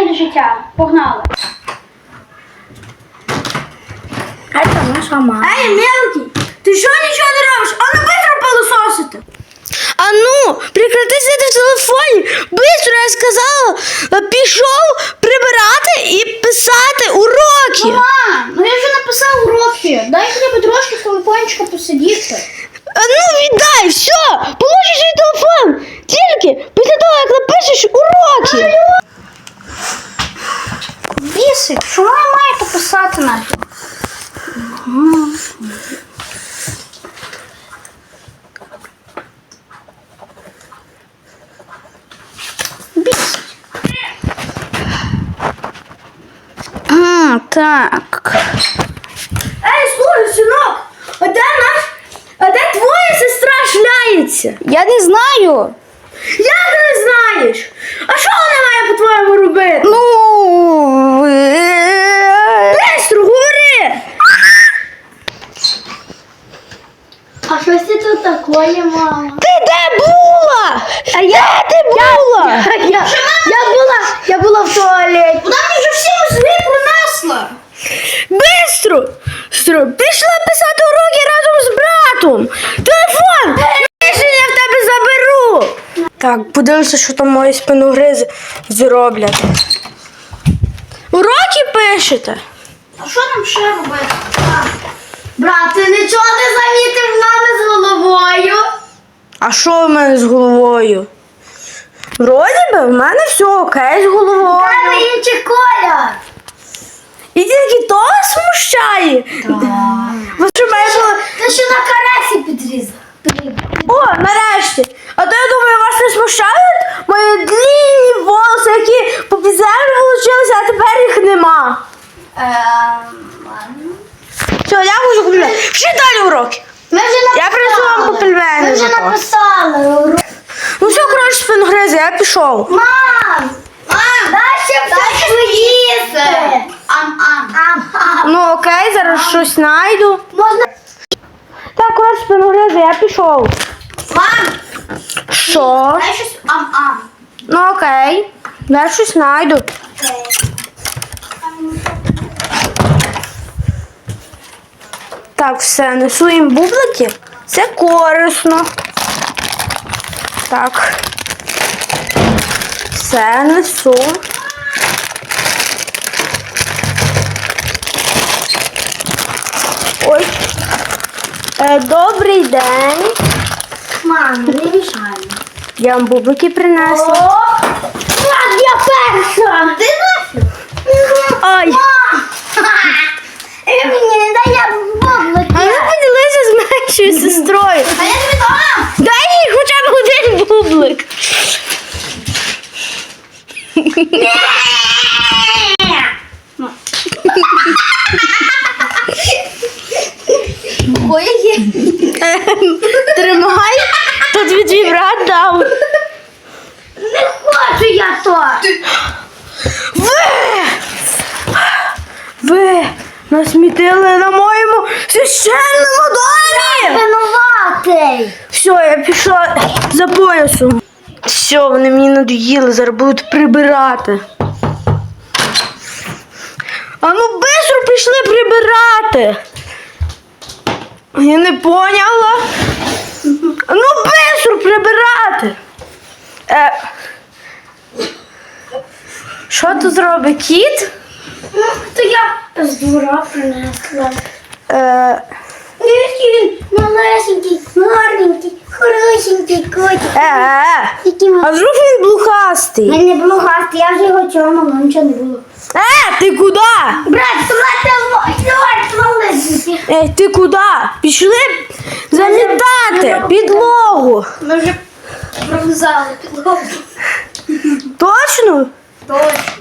день до життя. Погнали. Это наша мама. Эй, мелкий, ты что ничего не робишь? А ну быстро пылесосити. А ну, прекрати сидіти в телефоні. Бистро я сказала, е, пішов прибирати і писати уроки. Мама, ну я вже написав уроки. Дай мені трошки з телефончика посидіти. А ну віддай, все, положи свій так. Ей, слухай, синок, а де наш, а де твоя сестра шляється? Я не знаю. Як ти не знаєш? А що вона має по-твоєму робити? Ну. е, Бистро, говори! А що це тут таке, мама? Ти де була? А я де ти була? Я, я, я була, я була в туалеті. Вона мені вже всі мозги пронесла. Бистро! Пішла писати уроки разом з братом! Телефон! Рішення в тебе заберу! Так, подивимося, що там мої спиногризи зроблять. Уроки пишете? А що нам ще робити? А, Брат, ти нічого не замітив в мене з головою? А що в мене з головою? Вроді би, в мене все окей з головою. Треба інший колір. І тільки то вас смущає. Бо що в було Ти ще на каресі підрізав. О, нарешті! А то я думаю, вас не смущають мої длінні волоси, які по підземлю вилучилися, а тепер їх нема. Ем, Все, я можу купляти. Ще далі уроки. Ми вже. Я принесу вам по пельмені Ми вже зато. написали. Ну все, коротше, спингризи, я пішов. Мам! Мам! Дай ще дай поїсти. Ам-ам. Ам-ам. Ну окей, зараз щось знайду. Можна? Так, коротше, спингризи, я пішов. Мам! Що? Дай щось ам-ам. Ну окей. Я щось знайду. Так, все, несу їм бублики. Це корисно. Так. Все несу. Добрий день. Мам, не мішай. Я вам бублики принесла. О! Мам, я перша! Ти нафіг? Ай! Е, Мені не дає бублики. А ви поділися з меншою сестрою. А я тобі дам! Дай їй хоча б один бублик. Ой, є. Ем, Тримай, то тобі твій брат дав. Не хочу я то. Ви! Ви насмітили на моєму священному домі! Винуватий. Все, я пішла за поясом. Все, вони мені надоїли, зараз будуть прибирати. А ну бистро пішли прибирати. Я не поняла. А ну бистро прибирати. Е, що тут зробить кіт? Ну, то я з двора принесла. Е, Який він малесенький, гарненький, хорошенький котик. е, е. Який А вдруг він блухастий? Він не було я вже його чорному, нічого не було. Е, ти куди? Брат, давайте малесенький. Ей, ти куди? Пішли замітати підлогу. Ми вже пров'язали підлогу. Точно?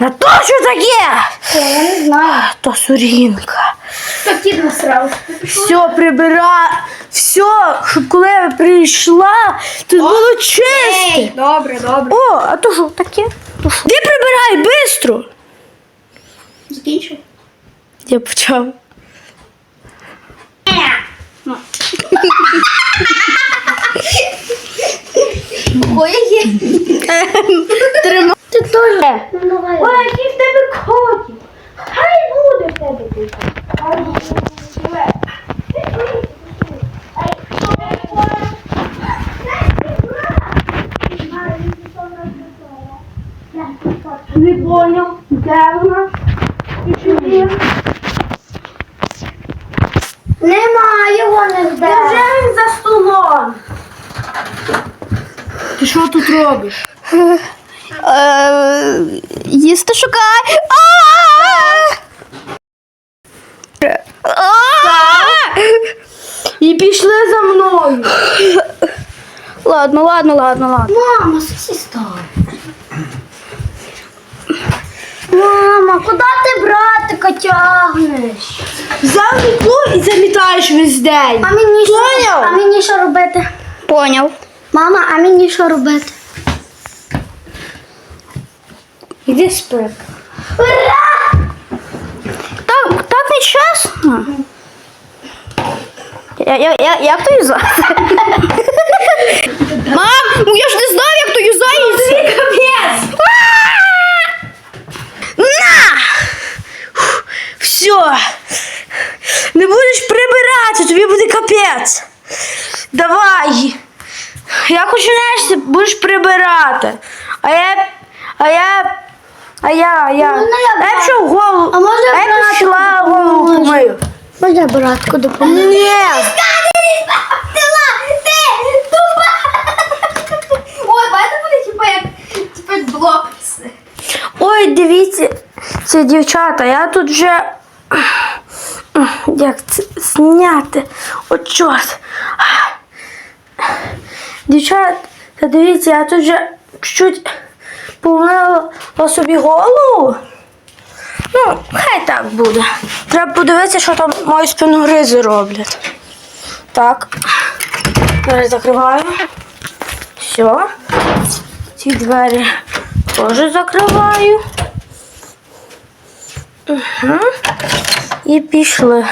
На то що таке? Я не знаю. То сурінка. Хто кіт насрав? Все прибира. Все, щоб коли я прийшла, тут було чисто. добре, добре. О, а то що таке? То що? Ти прибирай швидко. Закінчив? Я почав. Ой, є. Тримай. Ти теж Е, Ну, давай. Ой, який в тебе котик. Хай буде в тебе тут. Не поняв, де вона? Немає його нігде. Невже він за столом? Ти що тут робиш? Їсти шукай. І пішли за мною. Ладно, ладно, ладно, ладно. Мама, сосі став. Мама, куди ти братика тягнеш? Взяв мітлу і замітаєш весь день. А мені що, Поняв? а мені що робити? Поняв. Мама, а мені що робити? Іди спи. Так, так не чесно. Я, я, я, як то юзати? Мам, ну я ж не знав, як то юзається. На! Все. Не будеш прибирати, тобі буде капець. Давай. Я хочу нести, будеш прибирати. А я. А я. А я, я. Ну, ну, я я пішов голову. А може а я братику пішла голову помию. Можна братку допомогти? Ні. Ой, типу як типу дивіться, це дівчата, я тут вже. Як це зняти? О, чорт. Дівчата, дивіться, я тут вже чуть помила собі голову. Ну, хай так буде. Треба подивитися, що там мої спиногризи роблять. Так. Зараз закриваю. Все. Ці двері теж закриваю. Угу. І пішли.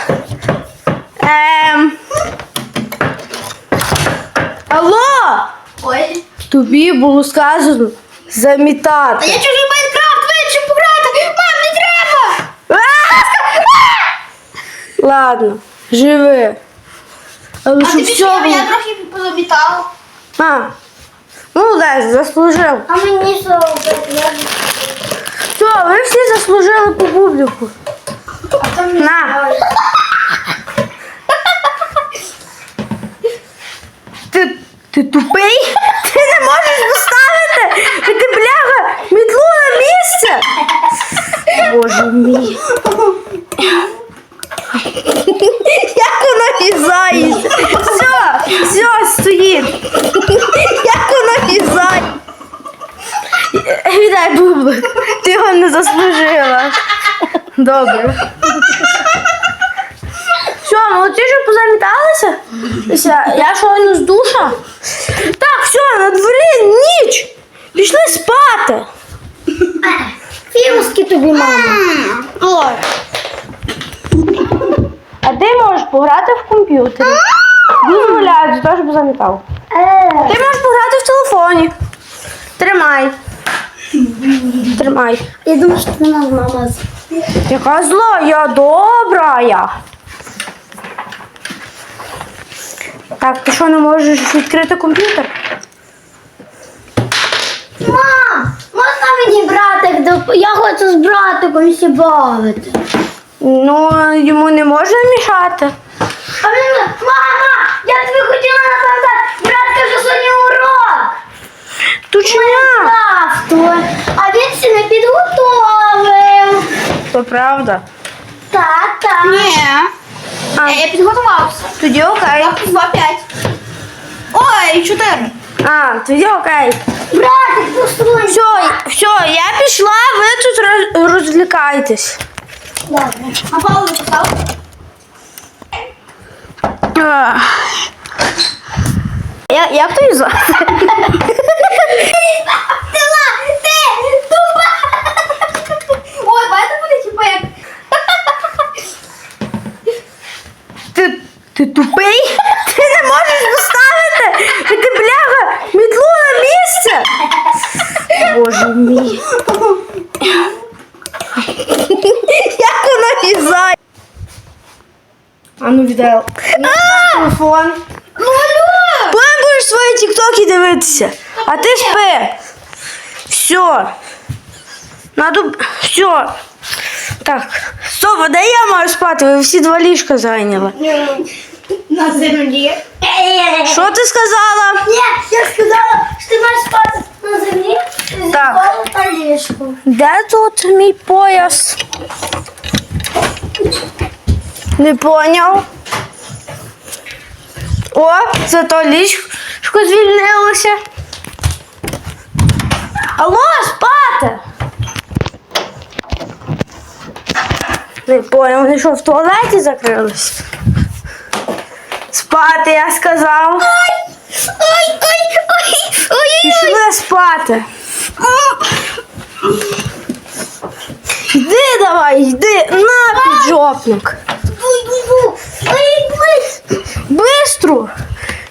Ем. Алло! Ой. Тобі було сказано замітати. Я чужий Майнкрафт вирішив пограти. Мам, не треба! Ладно, живи. Але А щоб тобі все було... я трохи позамітала. А, ну Лесь, заслужив. А мені що робити? Я... Все, ви всі заслужили по бубліку. А там не На. знаю. Ти, ти тупий? Ти не можеш поставити? Ти бляга, мітлу на місце. Боже мій. Як воно візається? Все, все, стоїть. Як воно візає? Віддай бублик. Ти його не заслужила. Добре. Все, молодці, що позаміталися? Все, Я щойно з душа. Все, на дворі ніч. Пішли спати. Фіуски тобі, мама. А ти можеш пограти в комп'ютері. Дозволяють, за те, щоб замітав. Е, Ти можеш пограти в телефоні. Тримай. Тримай. я думаю, що це нас мама. Яка зла, я добра я. Так, ти що не можеш відкрити комп'ютер? Мам, можна мені братик Хочу з братиком сі бавити. Ну, йому не можна мішати. А він, мама, я тобі хотіла написати, братка вже сьогодні урок. Тучня. Завтра. А він ще не підготовив. То правда. Так, так. Ні. А, Я підготувався. тоді окей. Два п'ять. Ой, чотири. А, тоді окей. Братик, постой. Все, все, я пішла, ви тут роз- розвлікайтесь. Добре. А Павло написав? А. Я, як то звати? Тила, ти, тупа. Ой, бачите, буде типу як... Ти, ти тупий? А ну віддай. Телефон. Ну алло! Потім будеш свої тіктоки дивитися. А ти спи. Все. Надо. Все. Так. Стоп, а де я маю спати? Ви всі два ліжка зайняли. На землі. Що ти сказала? Ні, я сказала, що ти маєш спати на землі. Так. на ліжку. Де тут мій пояс? Не поняв. О, зато ліжко звільнилося. Алло, спати. Не поняв, вони що в туалеті закрились? Спати, я сказав. Ой, ой, ой, ой, ой, Пішли спати. Йди давай, йди, на піджопник. ой, ой, ой. Бистро!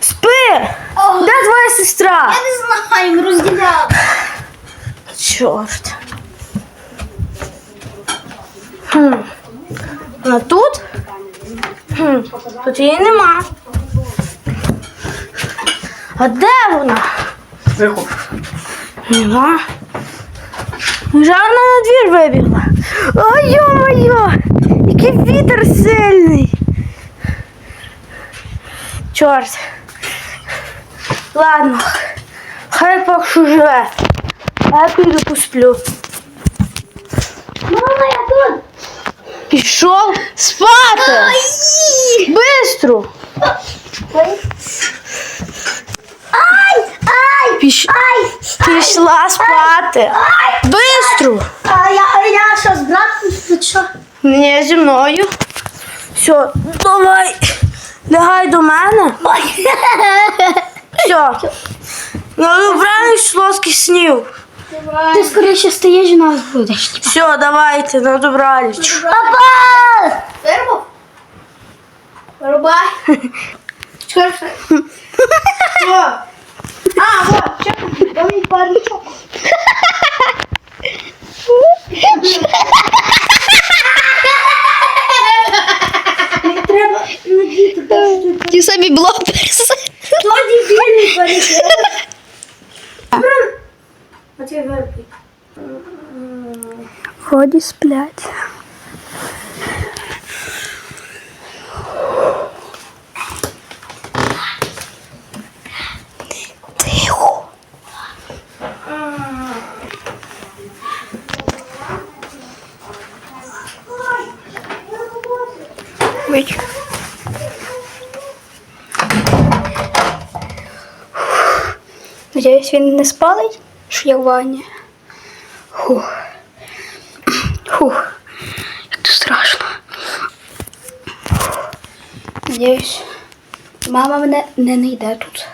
Спи! О. Де твоя сестра? Я не знаю, ми розділяли. Чорт. Хм. Вона тут? Хм. Тут її нема. А де вона? Тихо. Нема. Вже вона на двір вибігла. Ой, йо-моє, який вітер сильний. Чорт. Ладно, хай поки що живе. А я піду посплю. Мама, я тут. Пішов спати. Бистро. Ай, ай, Піш... ай. Пішла спати. Бистро. А я, я що, з братом чи що? Ні, зі мною. Все, давай. Лягай до мене. Все. Ну, добраніч, солодких снів. Ти скоріше стаєш і нас будеш. Все, давайте, на добраніч. Папа! Вирубав? Вирубай. Що? А, вот, чекай, дай мені парничок. Не треба надіти, Ті самі блоперси. то дебільний парничок. А ти вирубай. Ході сплять. Надіюсь, він не спалить, що я в ванні. Фух. Фух. Як то страшно. Надіюсь, мама мене не знайде тут.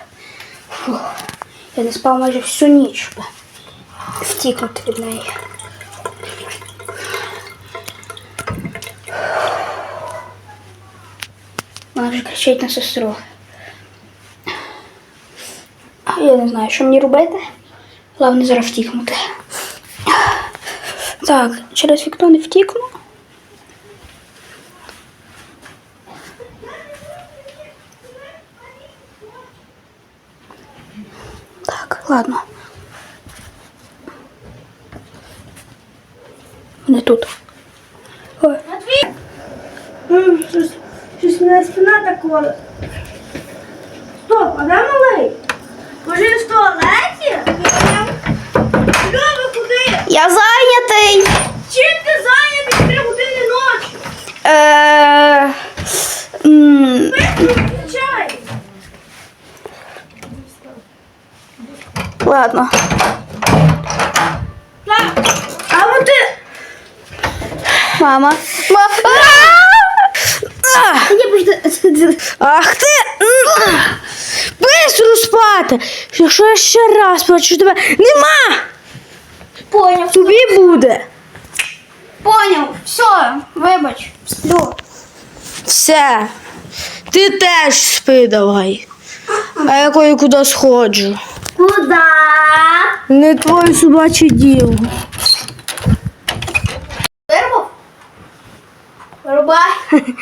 Фух. Я не спав майже всю ніч, щоб втікнути від неї. Вона вже кричить на сестру. Я не знаю, що мені робити. Головне зараз втікнути. Так, через вікно не втікну. Так, ладно. Не тут. Ой. Щось мене спина так коле. Стоп, а де малий? Може він в туалеті? Люба, куди? Я зайнятий. Чим ти зайнятий три години ночі? Е, м, Включай. Ладно. А от ти... Мама. Ах ти! Бистро спати! Якщо я ще раз почу тебе. Нема! Поняв, Тобі буде. поняв. Все, вибач. Все. Ти теж спи давай. А я кое-куди сходжу. Куда? Не твоє собаче діло. Вирвав? Рубай.